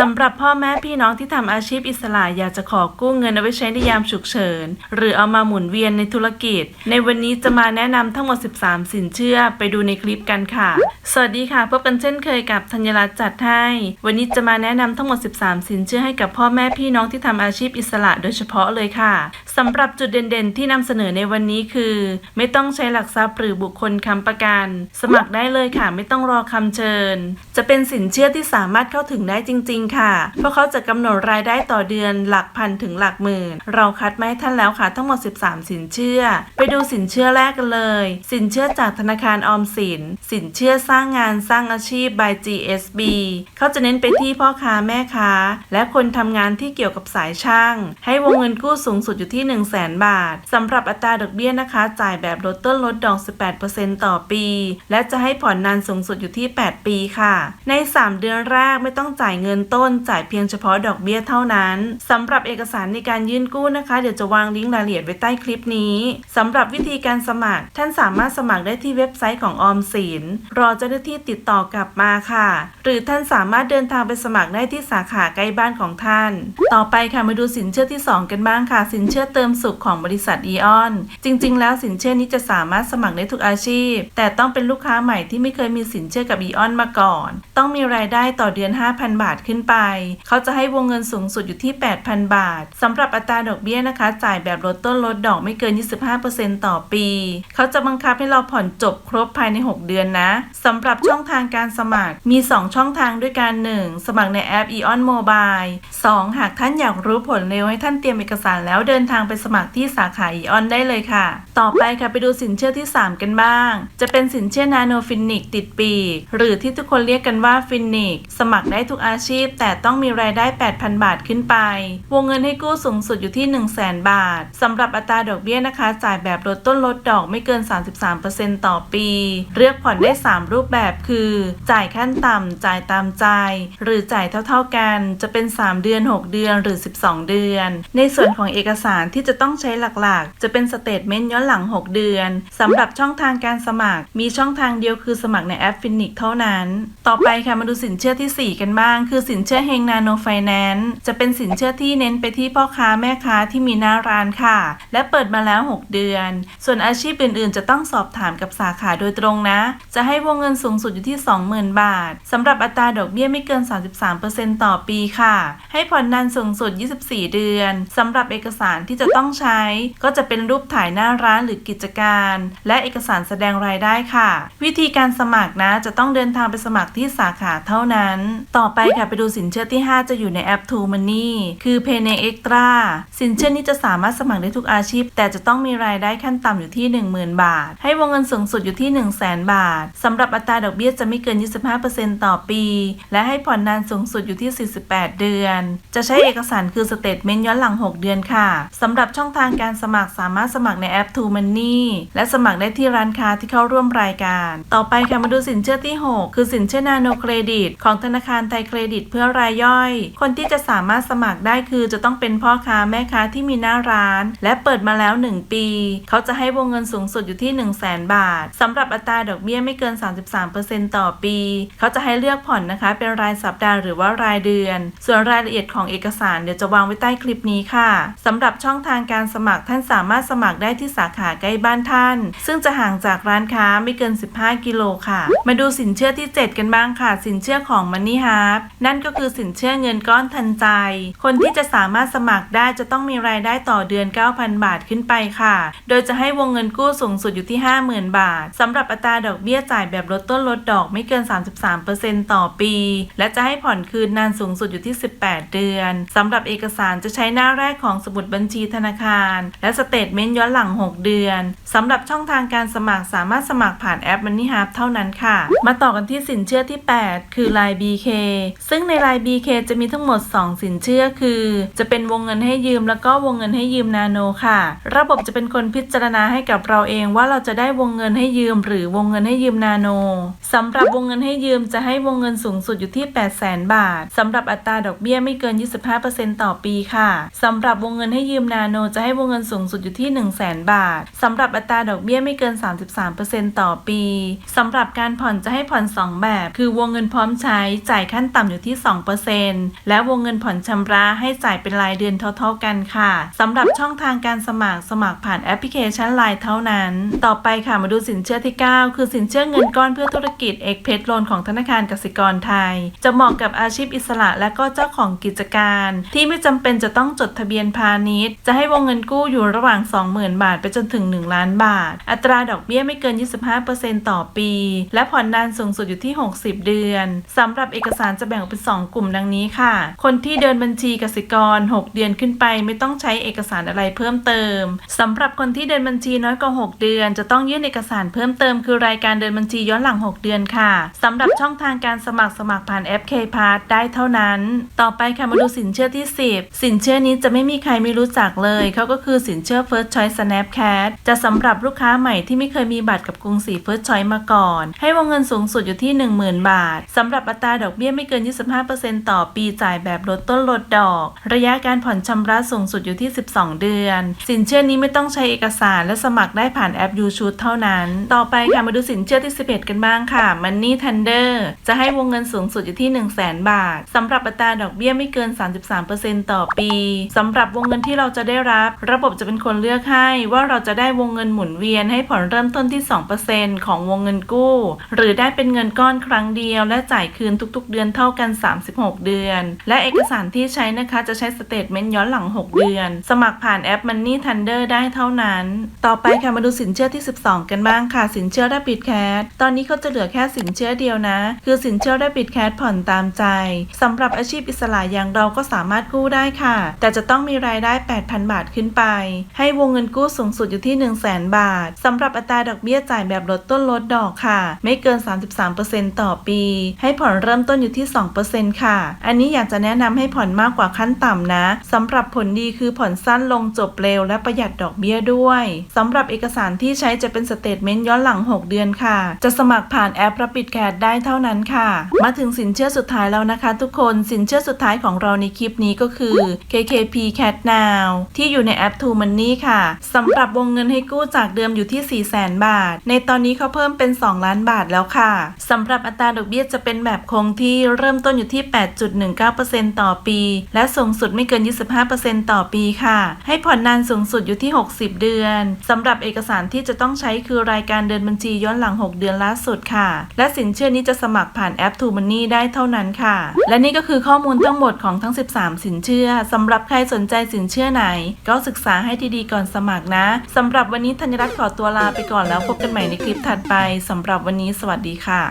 สำหรับพ่อแม่พี่น้องที่ทำอาชีพอิสระอยากจะขอกู้เงินเอาไว้ใช้ในยามฉุกเฉิน หรือเอามาหมุนเวียนในธุรกิจ ในวันนี้จะมาแนะนำทั้งหมด 13 สินเชื่อไปดูในคลิปกันค่ะ สวัสดีค่ะพบกันเช่นเคยกับธัญรัตน์จัดให้วันนี้จะมาแนะนำทั้งหมด 13 สินเชื่อให้กับพ่อแม่พี่น้องที่ทำอาชีพอิสระโดยเฉพาะเลยค่ะสำหรับจุดเด่นๆ ที่นำเสนอในวันนี้คือ ไม่ต้องใช้หลักทรัพย์หรือบุคคลค้ำประกัน สมัครได้เลยค่ะไม่ต้องรอคำเชิญ จะเป็นสินเชื่อที่สามารถเข้าถึงได้จริงค่ะเพราะเขาจะกำหนดรายได้ต่อเดือนหลักพันถึงหลักหมื่น เราคัดมาให้ท่านแล้วค่ะทั้งหมด 13 สินเชื่อ ไปดูสินเชื่อแรกกันเลย สินเชื่อจากธนาคารออมสิน สินเชื่อสร้างงานสร้างอาชีพ by GSB เขาจะเน้นไปที่พ่อค้าแม่ค้า และคนทำงานที่เกี่ยวกับสายช่าง ให้วงเงินกู้สูงสุดอยู่ที่ 1 0 0 0 0แบาทสำหรับอัตราดอกเบี้ยนะคะ จ่ายแบบลดต้นลดดอก 18%ต่อปี และจะให้ผ่อนนานสูงสุดอยู่ที่ 8 ปีค่ะ ใน 3 เดือนแรกไม่ต้องจ่ายเงินต้นจ่ายเพียงเฉพาะดอกเบี้ยเท่านั้นสำหรับเอกสารในการยื่นกู้นะคะ เดี๋ยวจะวางลิงก์รายละเอียดไว้ใต้คลิปนี้สำหรับวิธีการสมัคร ท่านสามารถสมัครได้ที่เว็บไซต์ของออมสินรอเจ้าหน้าที่ติดต่อกลับมาค่ะ หรือท่านสามารถเดินทางไปสมัครได้ที่สาขาใกล้บ้านของท่าน ต่อไปค่ะมาดูสินเชื่อที่ 2 กันบ้างค่ะ สินเชื่อเติมสุขของบริษัทอีออน จริง ๆ แล้วสินเชื่อนี้จะสามารถสมัครได้ทุกอาชีพ แต่ต้องเป็นลูกค้าใหม่ที่ไม่เคยมีสินเชื่อกับอีออนมาก่อน ต้องมีรายได้ต่อเดือน 5,000 บาทขึ้นไป เขาจะให้วงเงินสูงสุดอยู่ที่ 8,000 บาทสำหรับอัตราดอกเบี้ยนะคะ จ่ายแบบลดต้นลดดอกไม่เกิน 25%ต่อปี เขาจะบังคับให้เราผ่อนจบครบภายใน 6 เดือนนะสำหรับช่องทางการสมัครมี 2 ช่องทางด้วยกัน 1. สมัครในแอป Eon Mobile 2. หากท่านอยากรู้ผลเร็วให้ท่านเตรียมเอกสารแล้วเดินทางไปสมัครที่สาขา Eon ได้เลยค่ะ ต่อไปค่ะไปดูสินเชื่อที่ 3 กันบ้าง จะเป็นสินเชื่อนาโนฟินิกติดปีก หรือที่ทุกคนเรียกกันว่าฟินิกสมัครได้ทุกอาชีพแต่ต้องมีรายได้ 8,000 บาทขึ้นไป วงเงินให้กู้สูงสุดอยู่ที่ 1 0 0 0 0แบาทสำหรับอัตราดอกเบี้ยนะคะ จ่ายแบบลดต้นลดดอกไม่เกิน 33%ต่อปี เลือกผ่อนได้ 3 รูปแบบคือ จ่ายขั้นต่ำจ่ายตามใจ หรือจ่ายเท่าๆกัน จะเป็น 3 เดือน 6 เดือนหรือ 12 เดือน ในส่วนของเอกสารที่จะต้องใช้หลักๆ จะเป็นสเตทเมนต์ย้อนหลัง 6 เดือนสำหรับช่องทางการสมัคร มีช่องทางเดียวคือสมัครในแอปฟินิกเท่านั้น ต่อไปค่ะมาดูสินเชื่อทีสี่4 กันบ้าง คือสินเชื่อเฮงนาโนไฟแนนซ์จะเป็นสินเชื่อที่เน้นไปที่พ่อค้าแม่ค้าที่มีหน้าร้านค่ะ และเปิดมาแล้ว 6 เดือน ส่วนอาชีพอื่นๆ จะต้องสอบถามกับสาขาโดยตรงนะ จะให้วงเงินสูงสุดอยู่ที่ 20,000 บาทสำหรับอัตราดอกเบี้ยไม่เกิน 33%ต่อปีค่ะ ให้ผ่อนนานสูงสุด 24 เดือนสำหรับเอกสารที่จะต้องใช้ ก็จะเป็นรูปถ่ายหน้าร้านหรือกิจการ และเอกสารแสดงรายได้ค่ะ วิธีการสมัครนะจะต้องเดินทางไปสมัครที่สาขาเท่านั้น ต่อไปค่ะไปดูสินเชื่อที่ 5 จะอยู่ในแอป True Money คือ Pay ใน Extra สินเชื่อนี้จะสามารถสมัครได้ทุกอาชีพ แต่จะต้องมีรายได้ขั้นต่ำอยู่ที่ 10,000 บาท ให้วงเงินสูงสุดอยู่ที่ 1 0 0 0 0แบาทสำหรับอัตราดอกเบี้ยจะไม่เกิน 25%ต่อปี และให้ผ่อนนานสูงสุดอยู่ที่ 48 เดือน จะใช้เอกสารคือสเตทเมนต์ย้อนหลัง 6 เดือนค่ะสำหรับช่องทางการสมัครสามารถสมัครในแอป True Money และสมัครได้ที่ร้านค้าที่เข้าร่วมรายการ ต่อไปค่ะมาดูสินเชื่อที่ 6 คือสินเชื่อนาโนเครดิตของธนาคารไทยเครดิตเพื่อรายย่อย คนที่จะสามารถสมัครได้คือจะต้องเป็นพ่อค้าแม่ค้าที่มีหน้าร้าน และเปิดมาแล้ว 1 ปี เขาจะให้วงเงินสูงสุดอยู่ที่ 1 0 0 0 0แบาทสำหรับอัตราดอกเบี้ยไม่เกิน 33%ต่อปี เขาจะให้เลือกผ่อนนะคะ เป็นรายสัปดาห์หรือว่ารายเดือน ส่วนรายละเอียดของเอกสารเดี๋ยวจะวางไว้ใต้คลิปนี้ค่ะสำหรับช่องทางการสมัครท่านสามารถสมัครได้ที่สาขาใกล้บ้านท่าน ซึ่งจะห่างจากร้านค้าไม่เกิน 15 กิโลค่ะ มาดูสินเชื่อที่ 7 กันบ้างค่ะ สินเชื่อของ Money Hub นั่นก็ก็คือสินเชื่อเงินก้อนทันใจ คนที่จะสามารถสมัครได้จะต้องมีรายได้ต่อเดือน 9,000 บาทขึ้นไปค่ะ โดยจะให้วงเงินกู้สูงสุดอยู่ที่ 50,000 บาทสำหรับอัตราดอกเบี้ยจ่ายแบบลดต้นลดดอกไม่เกิน 33%ต่อปี และจะให้ผ่อนคืนนานสูงสุดอยู่ที่ 18 เดือนสำหรับเอกสารจะใช้หน้าแรกของสมุดบัญชีธนาคาร และสเตทเมนต์ย้อนหลัง 6 เดือนสำหรับช่องทางการสมัครสามารถสมัครผ่านแอป Money Hub เท่านั้นค่ะ มาต่อกันที่สินเชื่อที่ 8 คือ Line BK ซึ่งใน Line BK จะมีทั้งหมด 2 สินเชื่อคือ จะเป็นวงเงินให้ยืมแล้วก็วงเงินให้ยืมนาโนค่ะ ระบบจะเป็นคนพิจารณาให้กับเราเองว่าเราจะได้วงเงินให้ยืม หรือวงเงินให้ยืมนาโนสำหรับวงเงินให้ยืมจะให้วงเงินสูงสุดอยู่ที่ 8 0 0 0 0 0บาทสำหรับอัตราดอกเบี้ยไม่เกิน 25%ต่อปีค่ะสำหรับวงเงินให้ยืมนาโนจะให้วงเงินสูงสุดอยู่ที่ 1 0 0 0 0แบาทสำหรับอัตราดอกเบี้ยไม่เกิน 33%ต่อปีสำหรับการผ่อนจะให้ผ่อน 2 แบบ คือวงเงินพร้อมใช้จ่ายขั้นต่ำอยู่ที่2%และวงเงินผ่อนชำระให้จ่ายเป็นรายเดือนเท่า ๆกันค่ะสำหรับช่องทางการสมัครสมัครผ่านแอปพลิเคชันไลน์เท่านั้น ต่อไปค่ะมาดูสินเชื่อที่ 9 คือสินเชื่อเงินก้อนเพื่อธุรกิจเอกเพชรโลนของธนาคารกสิกรไทย จะเหมาะกับอาชีพอิสระและก็เจ้าของกิจการ ที่ไม่จำเป็นจะต้องจดทะเบียนพาณิชย์ จะให้วงเงินกู้อยู่ระหว่าง 20,000 บาท ไปจนถึง 1 ล้านบาท อัตราดอกเบี้ยไม่เกิน 25%ต่อปี และผ่อนนานสูงสุดอยู่ที่ 60 เดือนสำหรับเอกสารจะแบ่งออกเป็น2 กลุ่มดังนี้ค่ะ คนที่เดินบัญชีกสิกร 6 เดือนขึ้นไปไม่ต้องใช้เอกสารอะไรเพิ่มเติมสำหรับคนที่เดินบัญชีน้อยกว่า 6 เดือน จะต้องยื่นเอกสารเพิ่มเติมคือรายการเดินบัญชีย้อนหลัง 6 เดือนค่ะสำหรับช่องทางการสมัครสมัครผ่านแอป K p a s s ได้เท่านั้น ต่อไปค่ะมาดูสินเชื่อที่ 10 สินเชื่อนี้จะไม่มีใครไม่รู้จักเลยเขาก็คือสินเชื่อ First Choice Snapcat จะสำหรับลูกค้าใหม่ที่ไม่เคยมีบัตรกับกรุงศรี First Choice มาก่อน ให้วงเงินสูงสุดอยู่ที่ 10,000 บาทสำหรับอัตราดอกเบี้ยไม่เกิน 25ต่อปีจ่ายแบบลดต้นลดดอก ระยะการผ่อนชำระสูงสุดอยู่ที่ 12 เดือน สินเชื่อนี้ไม่ต้องใช้เอกสารและสมัครได้ผ่านแอป u s h o o t เท่านั้น ต่อไปค่ะมาดูสินเชื่อที่ 11 กันบ้างค่ะ Money Thunder จะให้วงเงินสูงสุดอยู่ที่ 1 0 0 0 0แบาทสำหรับอัตราดอกเบี้ยไม่เกิน 33%ต่อปีสำหรับวงเงินที่เราจะได้รับ ระบบจะเป็นคนเลือกให้ว่าเราจะได้วงเงินหมุนเวียนให้ผ่อนเริ่มต้นที่ 2%ของวงเงินกู้ หรือได้เป็นเงินก้อนครั้งเดียวและจ่ายคืนทุกๆ เดือนเท่ากัน36 เดือน และเอกสารที่ใช้นะคะจะใช้สเตทเมนต์ย้อนหลัง 6 เดือน สมัครผ่านแอป Money Thunder ได้เท่านั้น ต่อไปค่ะมาดูสินเชื่อที่ 12 กันบ้างค่ะ สินเชื่อ Rapid Cash ตอนนี้เขาจะเหลือแค่สินเชื่อเดียวนะ คือสินเชื่อ Rapid Cash ผ่อนตามใจสำหรับอาชีพอิสระอย่างเราก็สามารถกู้ได้ค่ะ แต่จะต้องมีรายได้ 8,000 บาทขึ้นไป ให้วงเงินกู้สูงสุดอยู่ที่ 1 0 0 0 0 0 บาทสำหรับอัตราดอกเบี้ยจ่ายแบบลดต้นลดดอกค่ะ ไม่เกิน 33%ต่อปี ให้ผ่อนเริ่มต้นอยู่ที่ 2%ค่ะ อันนี้อยากจะแนะนำให้ผ่อนมากกว่าขั้นต่ำนะสำหรับผลดีคือผ่อนสั้นลงจบเร็วและประหยัดดอกเบี้ยด้วยสำหรับเอกสารที่ใช้จะเป็นสเตทเมนต์ย้อนหลัง 6 เดือนค่ะ จะสมัครผ่านแอป Rapid Cash ได้เท่านั้นค่ะ มาถึงสินเชื่อสุดท้ายแล้วนะคะ ทุกคนสินเชื่อสุดท้ายของเราในคลิปนี้ก็คือ KKP Cat Now ที่อยู่ในแอป To Money ค่ะสำหรับวงเงินให้กู้จากเดิมอยู่ที่ 400,000 บาท ในตอนนี้เขาเพิ่มเป็น 2 ล้านบาทแล้วค่ะสำหรับอัตราดอกเบี้ยจะเป็นแบบคงที่เริ่มต้นอยู่ที่ที่ 8.19%ต่อปี และสูงสุดไม่เกิน 25%ต่อปีค่ะ ให้ผ่อนนานสูงสุดอยู่ที่ 60 เดือนสำหรับเอกสารที่จะต้องใช้คือรายการเดินบัญชีย้อนหลัง 6 เดือนล่าสุดค่ะ และสินเชื่อนี้จะสมัครผ่านแอป To Money ได้เท่านั้นค่ะ และนี่ก็คือข้อมูลทั้งหมดของทั้ง 13 สินเชื่อสำหรับใครสนใจสินเชื่อไหน ก็ศึกษาให้ดีๆก่อนสมัครนะสำหรับวันนี้ธัญรัตน์ขอตัวลาไปก่อนแล้วพบกันใหม่ในคลิปถัดไปสำหรับวันนี้สวัสดีค่ะ